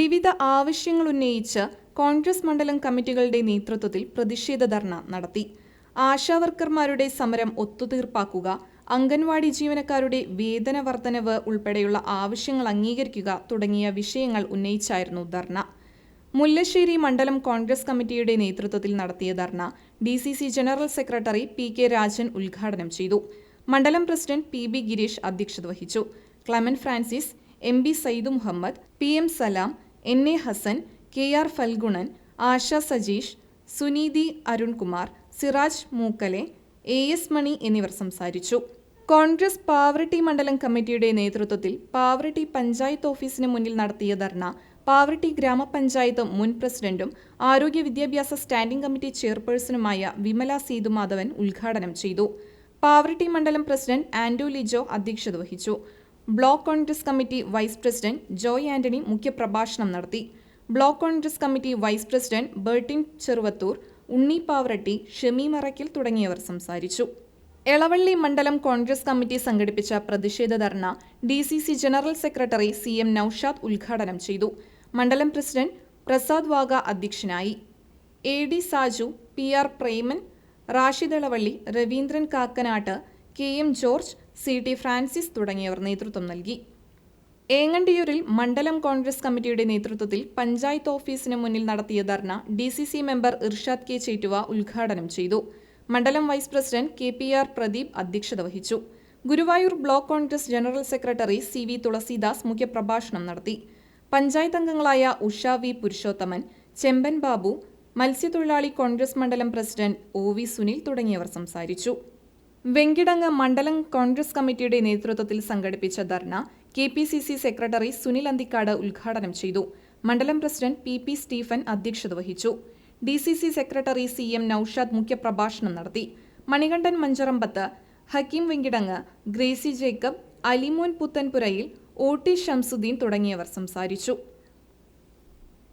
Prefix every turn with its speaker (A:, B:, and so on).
A: വിവിധ ആവശ്യങ്ങൾ ഉന്നയിച്ച് കോൺഗ്രസ് മണ്ഡലം കമ്മിറ്റികളുടെ നേതൃത്വത്തിൽ പ്രതിഷേധ ധർണ നടത്തി. ആശാവർക്കർമാരുടെ സമരം ഒത്തുതീർപ്പാക്കുക അംഗൻവാടി ജീവനക്കാരുടെ വേതന വർധനവ് ഉൾപ്പെടെയുള്ള ആവശ്യങ്ങൾ അംഗീകരിക്കുക തുടങ്ങിയ വിഷയങ്ങൾ ഉന്നയിച്ചായിരുന്നു ധർണ. മുല്ലശ്ശേരി മണ്ഡലം കോൺഗ്രസ് കമ്മിറ്റിയുടെ നേതൃത്വത്തിൽ നടത്തിയ ധർണ D C C general secretary P K Rajan ഉദ്ഘാടനം ചെയ്തു. മണ്ഡലം പ്രസിഡന്റ് പി ബി ഗിരീഷ് അധ്യക്ഷത വഹിച്ചു. Clemen Francis M B Sayyid Muhammad P M Salam N A Hasan K R Phalgunan Asha Sajeesh Suneethi Arunkumar Siraj Mookkale A S Mani എന്നിവർ സംസാരിച്ചു. കോൺഗ്രസ് പാവറട്ടി മണ്ഡലം കമ്മിറ്റിയുടെ നേതൃത്വത്തിൽ പാവറട്ടി പഞ്ചായത്ത് ഓഫീസിന് മുന്നിൽ നടത്തിയ ധർണ പാവറട്ടി ഗ്രാമപഞ്ചായത്ത് മുൻ പ്രസിഡന്റും ആരോഗ്യ വിദ്യാഭ്യാസ സ്റ്റാൻഡിംഗ് കമ്മിറ്റി ചെയർപേഴ്സണുമായ വിമല സീതുമാധവൻ ഉദ്ഘാടനം ചെയ്തു. പാവറട്ടി മണ്ഡലം പ്രസിഡന്റ് ആൻഡോ ലിജോ അധ്യക്ഷത വഹിച്ചു. Block Congress committee vice president Joy Antony മുഖ്യപ്രഭാഷണം നടത്തി. Block Congress committee vice president Bertin Cheruvathur Unni Pavaratty Shemi Maraikkal തുടങ്ങിയവർ സംസാരിച്ചു. എളവള്ളി മണ്ഡലം കോൺഗ്രസ് കമ്മിറ്റി സംഘടിപ്പിച്ച പ്രതിഷേധ ധർണ D C C general secretary C M Noushad ഉദ്ഘാടനം ചെയ്തു. മണ്ഡലം പ്രസിഡന്റ് പ്രസാദ് വാഗ അധ്യക്ഷനായി. A D Saju P R Preman Rashid Elavally Raveendran Kakkanatt K M George C T Francis തുടങ്ങിയവർ നേതൃത്വം നൽകി. ഏങ്ങണ്ടിയൂരിൽ മണ്ഡലം കോൺഗ്രസ് കമ്മിറ്റിയുടെ നേതൃത്വത്തിൽ പഞ്ചായത്ത് ഓഫീസിന് മുന്നിൽ നടത്തിയ ധർണ D C C member Irshad K Chettuva ഉദ്ഘാടനം ചെയ്തു. മണ്ഡലം vice president K P R Pradeep അധ്യക്ഷത വഹിച്ചു. Guruvayur block Congress general secretary C V Thulasidas മുഖ്യപ്രഭാഷണം നടത്തി. പഞ്ചായത്ത് അംഗങ്ങളായ ഉഷ വി പുരുഷോത്തമൻ ചെമ്പൻ ബാബു മത്സ്യത്തൊഴിലാളി കോൺഗ്രസ് മണ്ഡലം പ്രസിഡന്റ് ഒ വി സുനിൽ തുടങ്ങിയവർ സംസാരിച്ചു. വെങ്കിടങ്ങ് മണ്ഡലം കോൺഗ്രസ് കമ്മിറ്റിയുടെ നേതൃത്വത്തിൽ സംഘടിപ്പിച്ച ധർണ K P C C secretary Sunil Anthikad ഉദ്ഘാടനം ചെയ്തു. മണ്ഡലം പ്രസിഡന്റ് പി പി സ്റ്റീഫൻ അധ്യക്ഷത വഹിച്ചു. D C C secretary C M Noushad മുഖ്യപ്രഭാഷണം നടത്തി. മണികണ്ഠൻ മഞ്ചറമ്പത്ത് ഹക്കീം വെങ്കിടങ്ങ് ഗ്രേസി ജേക്കബ് അലിമോൻ പുത്തൻപുരയിൽ ഒ ടി ഷംസുദ്ദീൻ തുടങ്ങിയവർ സംസാരിച്ചു.